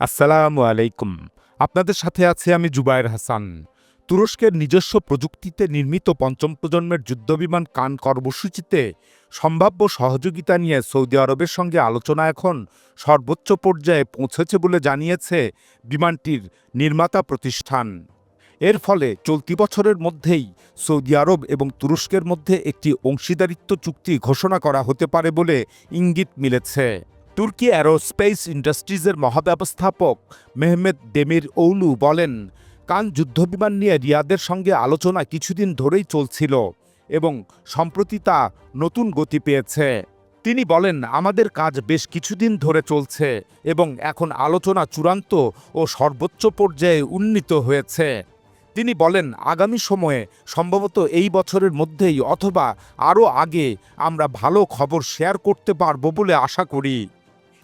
আসসালামু আলাইকুম। আপনাদের সাথে আছে আমি জুবায়ের হাসান। তুরস্কের নিজস্ব প্রযুক্তিতে নির্মিত পঞ্চম প্রজন্মের যুদ্ধবিমান কান কর্মসূচিতে সম্ভাব্য সহযোগিতা নিয়ে সৌদি আরবের সঙ্গে আলোচনা এখন সর্বোচ্চ পর্যায়ে পৌঁছেছে বলে জানিয়েছে বিমানটির নির্মাতা প্রতিষ্ঠান। এর ফলে চলতি বছরের মধ্যেই সৌদি আরব এবং তুরস্কের মধ্যে একটি অংশীদারিত্ব চুক্তি ঘোষণা করা হতে পারে বলে ইঙ্গিত মিলেছে। তুর্কি অ্যারোস্পেস ইন্ডাস্ট্রিজের মহাব্যবস্থাপক মেহমেদ ডেমির ওলু বলেন, কান যুদ্ধবিমান নিয়ে রিয়াদের সঙ্গে আলোচনা কিছুদিন ধরেই চলছিল এবং সম্প্রতি তা নতুন গতি পেয়েছে। তিনি বলেন, আমাদের কাজ বেশ কিছুদিন ধরে চলছে এবং এখন আলোচনা চূড়ান্ত ও সর্বোচ্চ পর্যায়ে উন্নীত হয়েছে। তিনি বলেন, আগামী সময়ে সম্ভবত এই বছরের মধ্যেই অথবা আরও আগে আমরা ভালো খবর শেয়ার করতে পারব বলে আশা করি।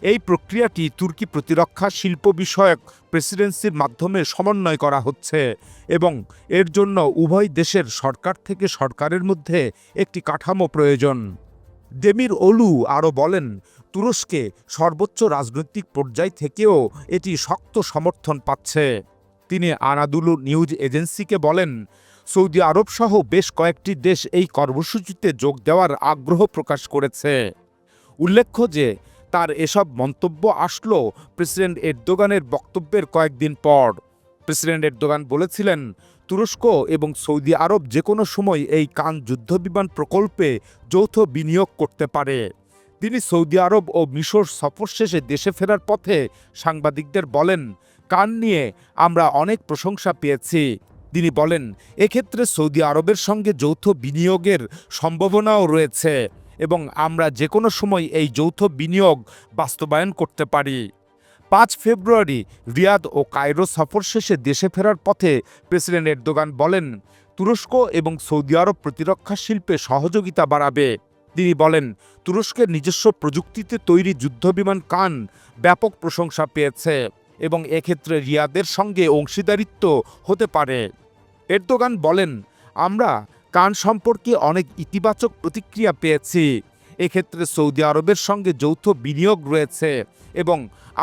এই প্রক্রিয়াটি তুর্কি প্রতিরক্ষা শিল্প বিষয়ক প্রেসিডেন্সির মাধ্যমে সমন্বয় করা হচ্ছে এবং এর জন্য উভয় দেশের সরকার থেকে সরকারের মধ্যে একটি কাঠামো প্রয়োজন। ডেমির ওলু আরও বলেন, তুরস্কে সর্বোচ্চ রাজনৈতিক পর্যায় থেকেও এটি শক্ত সমর্থন পাচ্ছে। তিনি আনাদুলু নিউজ এজেন্সিকে বলেন, সৌদি আরব সহ বেশ কয়েকটি দেশ এই কর্মসূচিতে যোগ দেওয়ার আগ্রহ প্রকাশ করেছে। উল্লেখ্য যে তার এসব মন্তব্য আসলো প্রেসিডেন্ট এরদোগানের বক্তব্যের কয়েকদিন পর। প্রেসিডেন্ট এরদোগান বলেছিলেন, তুরস্ক এবং সৌদি আরব যে কোনো সময় এই কান যুদ্ধবিমান প্রকল্পে যৌথ বিনিয়োগ করতে পারে। তিনি সৌদি আরব ও মিশর সফর শেষে দেশে ফেরার পথে সাংবাদিকদের বলেন, কান নিয়ে আমরা অনেক প্রশংসা পেয়েছি। তিনি বলেন, এক্ষেত্রে সৌদি আরবের সঙ্গে যৌথ বিনিয়োগের সম্ভাবনাও রয়েছে। এবং আমরা যে কোনো সময় এই যৌথ বিনিয়োগ বাস্তবায়ন করতে পারি। পাঁচ ফেব্রুয়ারি রিয়াদ ও কায়রো সফর শেষে দেশে ফেরার পথে প্রেসিডেন্ট এরদোগান বলেন, তুরস্ক এবং সৌদি আরব প্রতিরক্ষা শিল্পে সহযোগিতা বাড়াবে। তিনি বলেন, তুরস্কের নিজস্ব প্রযুক্তিতে তৈরি যুদ্ধবিমান কান ব্যাপক প্রশংসা পেয়েছে এবং এক্ষেত্রে রিয়াদের সঙ্গে অংশীদারিত্ব হতে পারে। এরদোগান বলেন, আমরা কান সম্পর্কে অনেক ইতিবাচক প্রতিক্রিয়া পেয়েছি। এক্ষেত্রে সৌদি আরবের সঙ্গে যৌথ বিনিয়োগ রয়েছে এবং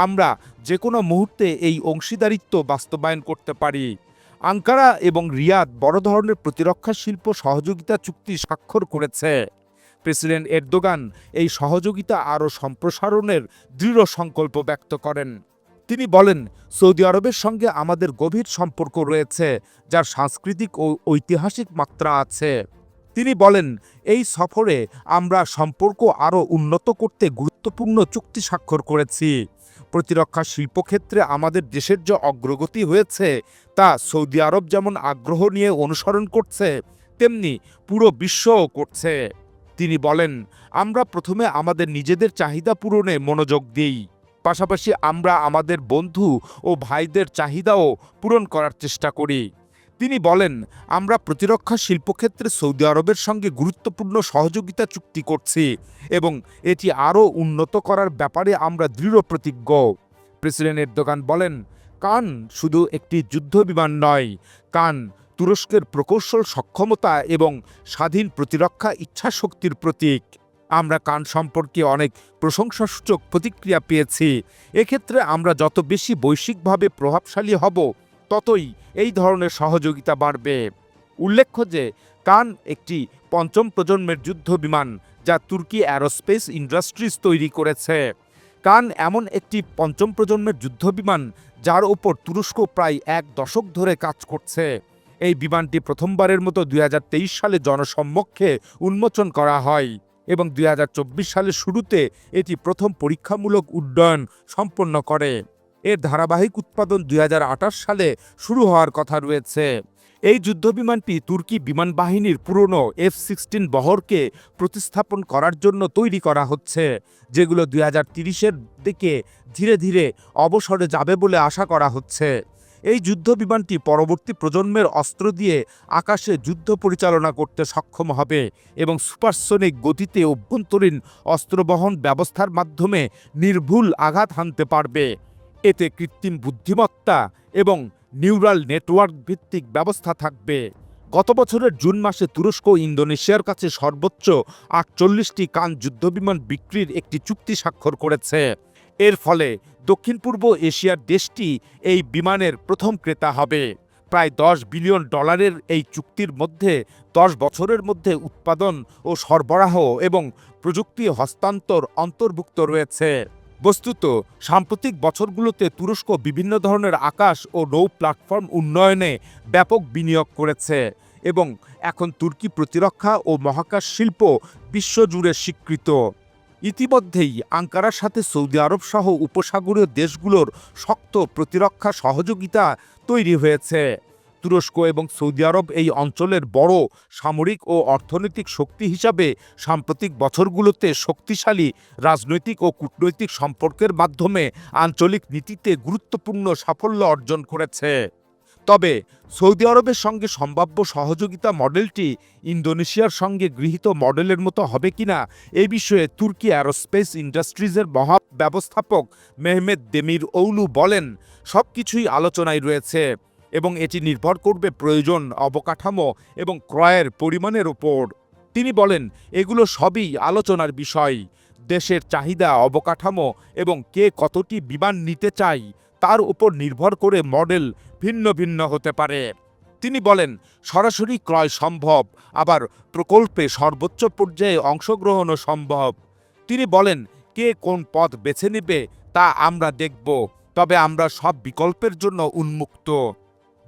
আমরা যে কোনো মুহূর্তে এই অংশীদারিত্ব বাস্তবায়ন করতে পারি। আঙ্কারা এবং রিয়াদ বড় ধরনের প্রতিরক্ষা শিল্প সহযোগিতা চুক্তি স্বাক্ষর করেছে। প্রেসিডেন্ট এরদোগান এই সহযোগিতা আরও সম্প্রসারণের দৃঢ় সংকল্প ব্যক্ত করেন। তিনি বলেন, সৌদি আরবের সঙ্গে আমাদের গভীর সম্পর্ক রয়েছে, যার সাংস্কৃতিক ও ঐতিহাসিক মাত্রা আছে। তিনি বলেন, এই সফরে আমরা সম্পর্ক আরও উন্নত করতে গুরুত্বপূর্ণ চুক্তি স্বাক্ষর করেছি। প্রতিরক্ষা শিল্পক্ষেত্রে আমাদের দেশের যে অগ্রগতি হয়েছে, তা সৌদি আরব যেমন আগ্রহ নিয়ে অনুসরণ করছে, তেমনি পুরো বিশ্বও করছে। তিনি বলেন, আমরা প্রথমে আমাদের নিজেদের চাহিদা পূরণে মনোযোগ দিই। পাশাপাশি আমরা আমাদের বন্ধু ও ভাইদের চাহিদাও পূরণ করার চেষ্টা করি। তিনি বলেন, আমরা প্রতিরক্ষা শিল্পক্ষেত্রে সৌদি আরবের সঙ্গে গুরুত্বপূর্ণ সহযোগিতা চুক্তি করছি এবং এটি আরও উন্নত করার ব্যাপারে আমরা দৃঢ় প্রতিজ্ঞ। প্রেসিডেন্ট এরদোগান বলেন, কান শুধু একটি যুদ্ধ বিমান নয়, কান তুরস্কের প্রকৌশল সক্ষমতা এবং স্বাধীন প্রতিরক্ষা ইচ্ছাশক্তির প্রতীক। আমরা কান সম্পর্কে অনেক প্রশংসাসূচক প্রতিক্রিয়া পেয়েছি। এক্ষেত্রে আমরা যত বেশি বৈশ্বিকভাবে প্রভাবশালী হব, ততই এই ধরনের সহযোগিতা বাড়বে। উল্লেখ্য যে, কান একটি পঞ্চম প্রজন্মের যুদ্ধ বিমান যা তুর্কি অ্যারোস্পেস ইন্ডাস্ট্রিজ তৈরি করেছে। কান এমন একটি পঞ্চম প্রজন্মের যুদ্ধবিমান যার ওপর তুরস্ক প্রায় এক দশক ধরে কাজ করছে। এই বিমানটি প্রথমবারের মতো দুই হাজার তেইশ সালে জনসম্মুখে উন্মোচন করা হয়। এবং দুই হাজার চব্বিশ সালের শুরুতে এটি প্রথম পরীক্ষামূলক উড্ডয়ন সম্পন্ন করে। এর ধারাবাহিক উৎপাদন দুই হাজার আঠাশ সালে শুরু হওয়ার কথা রয়েছে। এই যুদ্ধবিমানটি তুর্কি বিমান বাহিনীর পুরনো এফ সিক্সটিন বহরকে প্রতিস্থাপন করার জন্য তৈরি করা হচ্ছে, যেগুলো দুই হাজার দিকে ধীরে ধীরে অবসরে যাবে বলে আশা করা হচ্ছে। এই যুদ্ধ বিমানটি পরবর্তী প্রজন্মের অস্ত্র দিয়ে আকাশে যুদ্ধ পরিচালনা করতে সক্ষম হবে এবং সুপারসনিক গতিতে অভ্যন্তরীণ অস্ত্রবহন ব্যবস্থার মাধ্যমে নির্ভুল আঘাত হানতে পারবে। এতে কৃত্রিম বুদ্ধিমত্তা এবং নিউরাল নেটওয়ার্ক ভিত্তিক ব্যবস্থা থাকবে। গত বছরের জুন মাসে তুরস্ক ইন্দোনেশিয়ার কাছে সর্বোচ্চ আটচল্লিশটি কান যুদ্ধবিমান বিক্রির একটি চুক্তি স্বাক্ষর করেছে। এর ফলে দক্ষিণ পূর্ব এশিয়ার দেশটি এই বিমানের প্রথম ক্রেতা হবে। প্রায় দশ বিলিয়ন ডলারের এই চুক্তির মধ্যে দশ বছরের মধ্যে উৎপাদন ও সরবরাহ এবং প্রযুক্তি হস্তান্তর অন্তর্ভুক্ত রয়েছে। বস্তুত, সাম্প্রতিক বছরগুলোতে তুরস্ক বিভিন্ন ধরনের আকাশ ও নৌ প্ল্যাটফর্ম উন্নয়নে ব্যাপক বিনিয়োগ করেছে এবং এখন তুর্কি প্রতিরক্ষা ও মহাকাশ শিল্প বিশ্বজুড়ে স্বীকৃত। ইতিমধ্যেই আঙ্কারার সাথে সৌদি আরব সহ উপসাগরীয় দেশগুলোর শক্ত প্রতিরক্ষা সহযোগিতা তৈরি হয়েছে। তুরস্ক এবং সৌদি আরব এই অঞ্চলের বড় সামরিক ও অর্থনৈতিক শক্তি হিসাবে সাম্প্রতিক বছরগুলোতে শক্তিশালী রাজনৈতিক ও কূটনৈতিক সম্পর্কের মাধ্যমে আঞ্চলিক নীতিতে গুরুত্বপূর্ণ সাফল্য অর্জন করেছে। তবে সৌদি আরবের সঙ্গে সম্ভাব্য সহযোগিতা মডেলটি ইন্দোনেশিয়ার সঙ্গে গৃহীত মডেলের মতো হবে কিনা এই বিষয়ে তুর্কি অ্যারোস্পেস ইন্ডাস্ট্রিজের মহা ব্যবস্থাপক মেহমেদ দেমির ওউলু বলেন সব কিছুই আলোচনায় রয়েছে এবং এটি নির্ভর করবে প্রয়োজন, অবকাঠামো এবং ক্রয়ের পরিমাণের ওপর। তিনি বলেন, এগুলো সবই আলোচনার বিষয়। দেশের চাহিদা, অবকাঠামো এবং কে কতটি বিমান নিতে চায় তার উপর নির্ভর করে মডেল ভিন্ন ভিন্ন হতে পারে। তিনি বলেন, সরাসরি ক্রয় সম্ভব, আবার প্রকল্পে সর্বোচ্চ পর্যায়ে অংশগ্রহণও সম্ভব। তিনি বলেন, কে কোন পথ বেছে নেবে তা আমরা দেখব, তবে আমরা সব বিকল্পের জন্য উন্মুক্ত।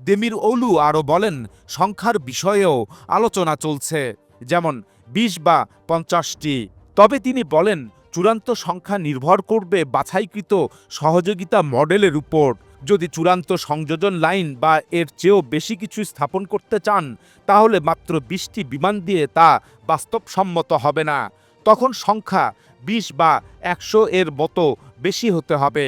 দেমির ওলু আরও বলেন, সংখ্যার বিষয়েও আলোচনা চলছে, যেমন বিশ বা পঞ্চাশটি। তবে তিনি বলেন, চূড়ান্ত সংখ্যা নির্ভর করবে বাছাইকৃত সহযোগিতা মডেলের উপর। যদি চূড়ান্ত সংযোজন লাইন বা এর চেয়েও বেশি কিছু স্থাপন করতে চান, তাহলে মাত্র বিশটি বিমান দিয়ে তা বাস্তবসম্মত হবে না। তখন সংখ্যা বিশ বা একশো এর মতো বেশি হতে হবে।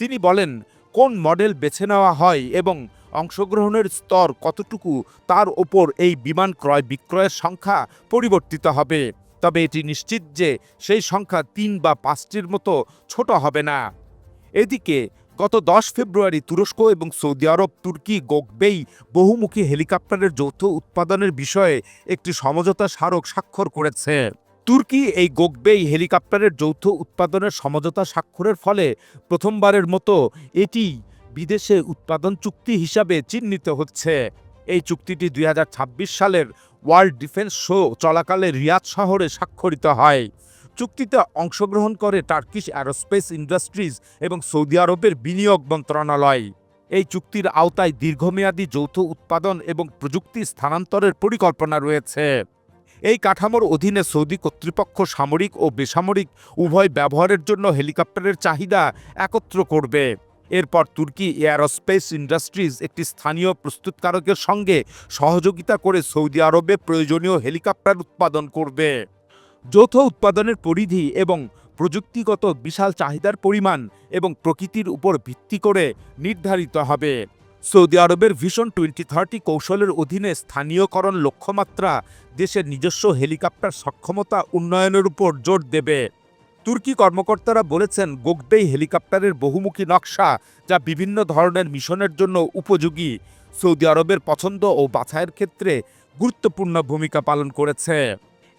তিনি বলেন, কোন মডেল বেছে নেওয়া হয় এবং অংশগ্রহণের স্তর কতটুকু তার ওপর এই বিমান ক্রয় বিক্রয়ের সংখ্যা পরিবর্তিত হবে। তবে এটি নিশ্চিত যে সেই সংখ্যা তিন বা পাঁচটির মতো ছোট হবে না। এদিকে গত দশ ফেব্রুয়ারি তুরস্ক এবং সৌদি আরব, তুর্কি গোকবেই বহুমুখী হেলিকপ্টারের যৌথ উৎপাদনের বিষয়ে একটি সমঝোতা স্মারক স্বাক্ষর করেছে। তুর্কি এই গোকবেই হেলিকপ্টারের যৌথ উৎপাদনের সমঝোতা স্বাক্ষরের ফলে প্রথমবারের মতো এটি বিদেশে উৎপাদন চুক্তি হিসাবে চিহ্নিত হচ্ছে। এই চুক্তিটি দুই হাজার ছাব্বিশ সালের ওয়ার্ল্ড ডিফেন্স শো চলাকালে রিয়াদ শহরে স্বাক্ষরিত হয়। চুক্তিতে অংশগ্রহণ করে টার্কিশ অ্যারোস্পেস ইন্ডাস্ট্রিজ এবং সৌদি আরবের বিনিয়োগ মন্ত্রণালয়। এই চুক্তির আওতায় দীর্ঘমেয়াদী যৌথ উৎপাদন এবং প্রযুক্তি স্থানান্তরের পরিকল্পনা রয়েছে। এই কাঠামোর অধীনে সৌদি কর্তৃপক্ষ সামরিক ও বেসামরিক উভয় ব্যবহারের জন্য হেলিকপ্টারের চাহিদা একত্র করবে। এরপর তুর্কি এয়ারোস্পেস ইন্ডাস্ট্রিজ একটি স্থানীয় প্রস্তুতকারকের সঙ্গে সহযোগিতা করে সৌদি আরবে প্রয়োজনীয় হেলিকপ্টার উৎপাদন করবে। যৌথ উৎপাদনের পরিধি এবং প্রযুক্তিগত বিশাল চাহিদার পরিমাণ এবং প্রকৃতির উপর ভিত্তি করে নির্ধারিত হবে। সৌদি আরবের ভিশন টোয়েন্টি থার্টি কৌশলের অধীনে স্থানীয়করণ লক্ষ্যমাত্রা দেশের নিজস্ব হেলিকপ্টার সক্ষমতা উন্নয়নের উপর জোর দেবে। তুর্কি কর্মকর্তারা বলেছেন গোকবেই হেলিকপ্টারের বহুমুখী নকশা যা বিভিন্ন ধরনের মিশনের জন্য উপযোগী, সৌদি আরবের পছন্দ ও বাছাইয়ের ক্ষেত্রে গুরুত্বপূর্ণ ভূমিকা পালন করেছে।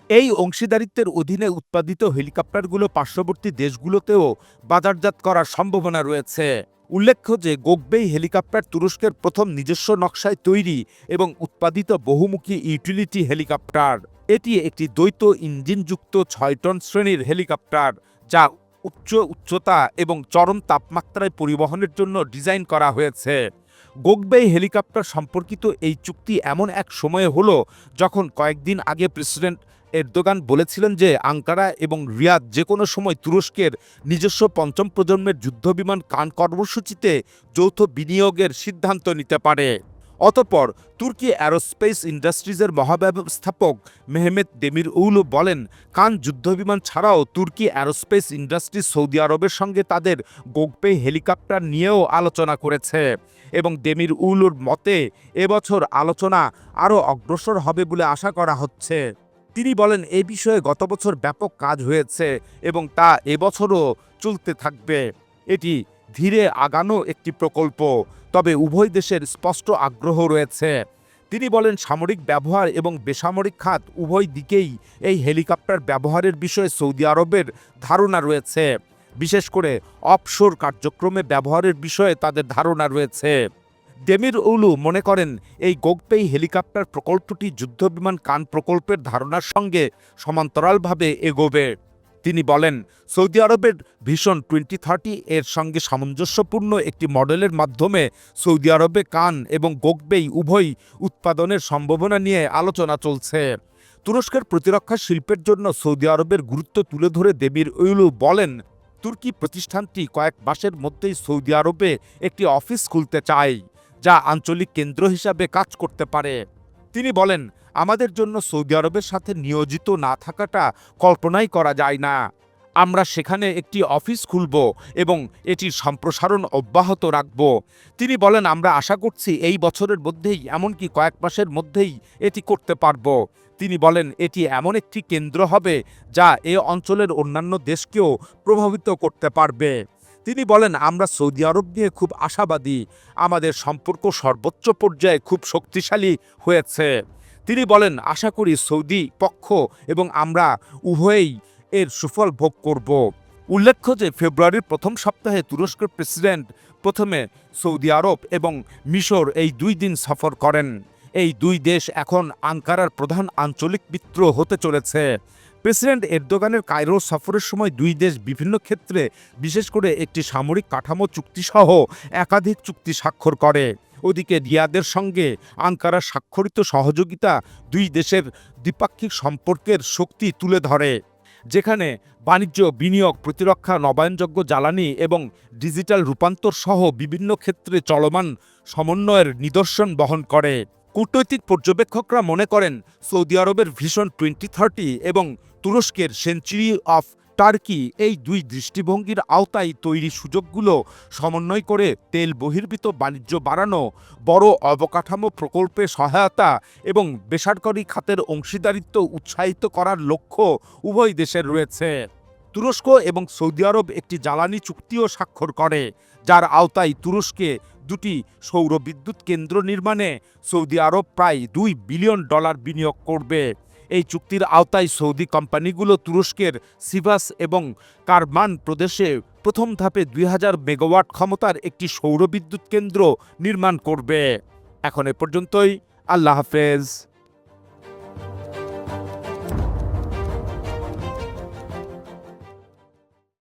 এই অংশীদারিত্বের অধীনে উৎপাদিত হেলিকপ্টারগুলো পার্শ্ববর্তী দেশগুলোতেও বাজারজাত করার সম্ভাবনা রয়েছে। উল্লেখ্য যে গোকবেই হেলিকপ্টার তুরস্কের প্রথম নিজস্ব নকশায় তৈরি এবং উৎপাদিত বহুমুখী ইউটিলিটি হেলিকপ্টার। এটি একটি দ্বৈত ইঞ্জিনযুক্ত ছয় টন শ্রেণির হেলিকপ্টার যা উচ্চ উচ্চতা এবং চরম তাপমাত্রায় পরিবহনের জন্য ডিজাইন করা হয়েছে। গোকবেই হেলিকপ্টার সম্পর্কিত এই চুক্তি এমন এক সময়ে হলো যখন কয়েকদিন আগে প্রেসিডেন্ট এরদোগান বলেছিলেন যে আঙ্কারা এবং রিয়াদ যে কোনো সময় তুরস্কের নিজস্ব পঞ্চম প্রজন্মের যুদ্ধবিমান কান কর্মসূচিতে যৌথ বিনিয়োগের সিদ্ধান্ত নিতে পারে। অতপর তুর্কি অ্যারোস্পেস ইন্ডাস্ট্রিজের মহাব্যবস্থাপক মেহমেদ দেমির উলু বলেন, কান যুদ্ধবিমান ছাড়াও তুর্কি অ্যারোস্পেস ইন্ডাস্ট্রিজ সৌদি আরবের সঙ্গে তাদের গোগপে হেলিকপ্টার নিয়েও আলোচনা করেছে এবং দেমির উলুর মতে এবছর আলোচনা আরও অগ্রসর হবে বলে আশা করা হচ্ছে। তিনি বলেন, এ বিষয়ে গত বছর ব্যাপক কাজ হয়েছে এবং তা এবছরও চলতে থাকবে। এটি ধীরে আগানো একটি প্রকল্প, তবে উভয় দেশের স্পষ্ট আগ্রহ রয়েছে। তিনি বলেন, সামরিক ব্যবহার এবং বেসামরিক খাত উভয় দিকেই এই হেলিকপ্টার ব্যবহারের বিষয়ে সৌদি আরবের ধারণা রয়েছে। বিশেষ করে অফশোর কার্যক্রমে ব্যবহারের বিষয়ে তাদের ধারণা রয়েছে। ডেমির উলু মনে করেন, এই গোগপেই হেলিকপ্টার প্রকল্পটি যুদ্ধবিমান কান প্রকল্পের ধারণার সঙ্গে সমান্তরালভাবে এগোবে। তিনি বলেন, সৌদি আরবের ভীষণ টোয়েন্টি থার্টি এর সঙ্গে সামঞ্জস্যপূর্ণ একটি মডেলের মাধ্যমে সৌদি আরবে কান এবং গোগবেই উভয় উৎপাদনের সম্ভাবনা নিয়ে আলোচনা চলছে। তুরস্কের প্রতিরক্ষা শিল্পের জন্য সৌদি আরবের গুরুত্ব তুলে ধরে দেবীর উইলু বলেন, তুর্কি প্রতিষ্ঠানটি কয়েক মাসের মধ্যেই সৌদি আরবে একটি অফিস খুলতে চায়। যা আঞ্চলিক কেন্দ্র হিসাবে কাজ করতে পারে। তিনি বলেন, আমাদের জন্য সৌদি আরবের সাথে নিয়োজিত না থাকাটা কল্পনাই করা যায় না। আমরা সেখানে একটি অফিস খুলব এবং এটির সম্প্রসারণ অব্যাহত রাখব। তিনি বলেন, আমরা আশা করছি এই বছরের মধ্যেই, এমনকি কয়েক মাসের মধ্যেই এটি করতে পারব। তিনি বলেন, এটি এমন একটি কেন্দ্র হবে যা এ অঞ্চলের অন্যান্য দেশকেও প্রভাবিত করতে পারবে। তিনি বলেন, আমরা সৌদি আরব নিয়ে খুব আশাবাদী। আমাদের সম্পর্ক সর্বোচ্চ পর্যায়ে খুব শক্তিশালী হয়েছে। তিনি বলেন, আশা করি সৌদি পক্ষ এবং আমরা উভয়েই এর সুফল ভোগ করব। উল্লেখ্য যে, ফেব্রুয়ারির প্রথম সপ্তাহে তুরস্কের প্রেসিডেন্ট প্রথমে সৌদি আরব এবং মিশর এই দুই দিন সফর করেন। এই দুই দেশ এখন আঙ্কারার প্রধান আঞ্চলিক মিত্র হতে চলেছে। প্রেসিডেন্ট এরদোগানের কায়রো সফরের সময় দুই দেশ বিভিন্ন ক্ষেত্রে বিশেষ করে একটি সামরিক কাঠামো চুক্তিসহ একাধিক চুক্তি স্বাক্ষর করে। ওদিকে রিয়াদের সঙ্গে আঙ্কারার স্বাক্ষরিত সহযোগিতা দুই দেশের দ্বিপাক্ষিক সম্পর্কের শক্তি তুলে ধরে, যেখানে বাণিজ্য, বিনিয়োগ, প্রতিরক্ষা, নবায়নযোগ্য জ্বালানি এবং ডিজিটাল রূপান্তর সহ বিভিন্ন ক্ষেত্রে চলমান সমন্বয়ের নিদর্শন বহন করে। কূটনৈতিক পর্যবেক্ষকরা মনে করেন সৌদি আরবের ভীষণ টোয়েন্টি থার্টি এবং তুরস্কের সেঞ্চুরি অফ টার্কি এই দুই দৃষ্টিভঙ্গির আওতায় তৈরি সুযোগগুলো সমন্বয় করে তেল বহির্ভূত বাণিজ্য বাড়ানো, বড় অবকাঠামো প্রকল্পে সহায়তা এবং বেসরকারি খাতের অংশীদারিত্ব উৎসাহিত করার লক্ষ্য উভয় দেশের রয়েছে। তুরস্ক এবং সৌদি আরব একটি জ্বালানি চুক্তিও স্বাক্ষর করে, যার আওতায় তুরস্কে দুটি সৌর বিদ্যুৎ কেন্দ্র নির্মাণে সৌদি আরব প্রায় দুই বিলিয়ন ডলার বিনিয়োগ করবে। এই চুক্তির আওতায় সৌদি কোম্পানিগুলো তুরস্কের সিভাস এবং কারমান প্রদেশে প্রথম ধাপে দুই হাজার মেগাওয়াট ক্ষমতার একটি সৌর বিদ্যুৎ কেন্দ্র নির্মাণ করবে। এখন এ পর্যন্তই, আল্লাহ হাফেজ।